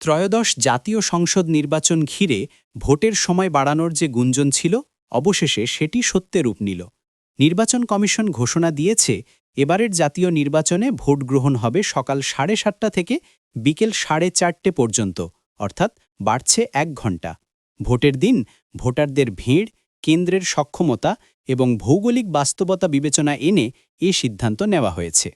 ত্রয়োদশ জাতীয় সংসদ নির্বাচন ঘিরে ভোটের সময় বাড়ানোর যে গুঞ্জন ছিল, অবশেষে সেটি সত্যে রূপ নিল। নির্বাচন কমিশন ঘোষণা দিয়েছে, এবারের জাতীয় নির্বাচনে ভোট গ্রহণ হবে সকাল সাড়ে সাতটা থেকে বিকেল সাড়ে চারটে পর্যন্ত, অর্থাৎ বাড়ছে এক ঘণ্টা। ভোটের দিন ভোটারদের ভিড়, কেন্দ্রের সক্ষমতা এবং ভৌগোলিক বাস্তবতা বিবেচনা এনে এ সিদ্ধান্ত নেওয়া হয়েছে।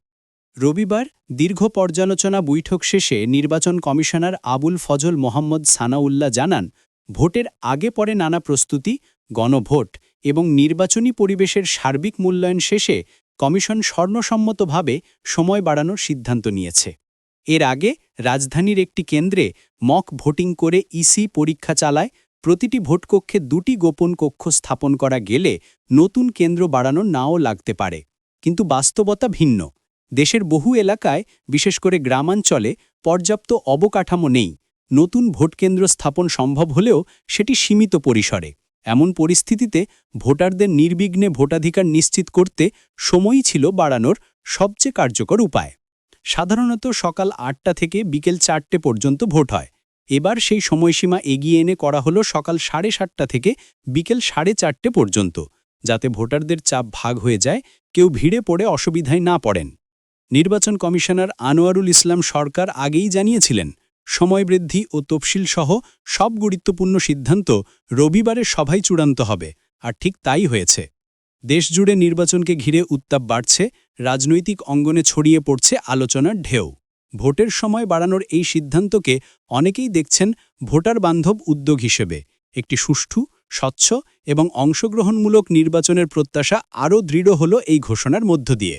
রবিবার দীর্ঘ পর্যালোচনা বৈঠক শেষে নির্বাচন কমিশনার আবুল ফজল মোহাম্মদ সানাউল্লাহ জানান, ভোটের আগে পরে নানা প্রস্তুতি, গণভোট এবং নির্বাচনী পরিবেশের সার্বিক মূল্যায়ন শেষে কমিশন স্বর্ণসম্মতভাবে সময় বাড়ানোর সিদ্ধান্ত নিয়েছে। এর আগে রাজধানীর একটি কেন্দ্রে মক ভোটিং করে ইসি পরীক্ষা চালায়, প্রতিটি ভোটকক্ষে দুটি গোপন কক্ষ স্থাপন করা গেলে নতুন কেন্দ্র বাড়ানো নাও লাগতে পারে। কিন্তু বাস্তবতা ভিন্ন। দেশের বহু এলাকায়, বিশেষ করে গ্রামাঞ্চলে, পর্যাপ্ত অবকাঠামো নেই। নতুন ভোটকেন্দ্র স্থাপন সম্ভব হলেও সেটি সীমিত পরিসরে। এমন পরিস্থিতিতে ভোটারদের নির্বিঘ্নে ভোটাধিকার নিশ্চিত করতে সময়ই ছিল বাড়ানোর সবচেয়ে কার্যকর উপায়। সাধারণত সকাল আটটা থেকে বিকেল চারটে পর্যন্ত ভোট হয়। এবার সেই সময়সীমা এগিয়ে এনে করা হলো সকাল সাড়ে সাতটা থেকে বিকেল সাড়ে চারটে পর্যন্ত, যাতে ভোটারদের চাপ ভাগ হয়ে যায়, কেউ ভিড়ে পড়ে অসুবিধায় না পড়েন। নির্বাচন কমিশনার আনোয়ারুল ইসলাম সরকার আগেই জানিয়েছিলেন, সময় বৃদ্ধি ও তফসিল সহ সব গুরুত্বপূর্ণ সিদ্ধান্ত রবিবারের সভায় চূড়ান্ত হবে, আর ঠিক তাই হয়েছে। দেশজুড়ে নির্বাচনকে ঘিরে উত্তাপ বাড়ছে, রাজনৈতিক অঙ্গনে ছড়িয়ে পড়ছে আলোচনার ঢেউ। ভোটের সময় বাড়ানোর এই সিদ্ধান্তকে অনেকেই দেখছেন ভোটার বান্ধব উদ্যোগ হিসেবে, একটি সুষ্ঠু, স্বচ্ছ এবং অংশগ্রহণমূলক নির্বাচনের প্রত্যাশা আরও দৃঢ় হল এই ঘোষণার মধ্য দিয়ে।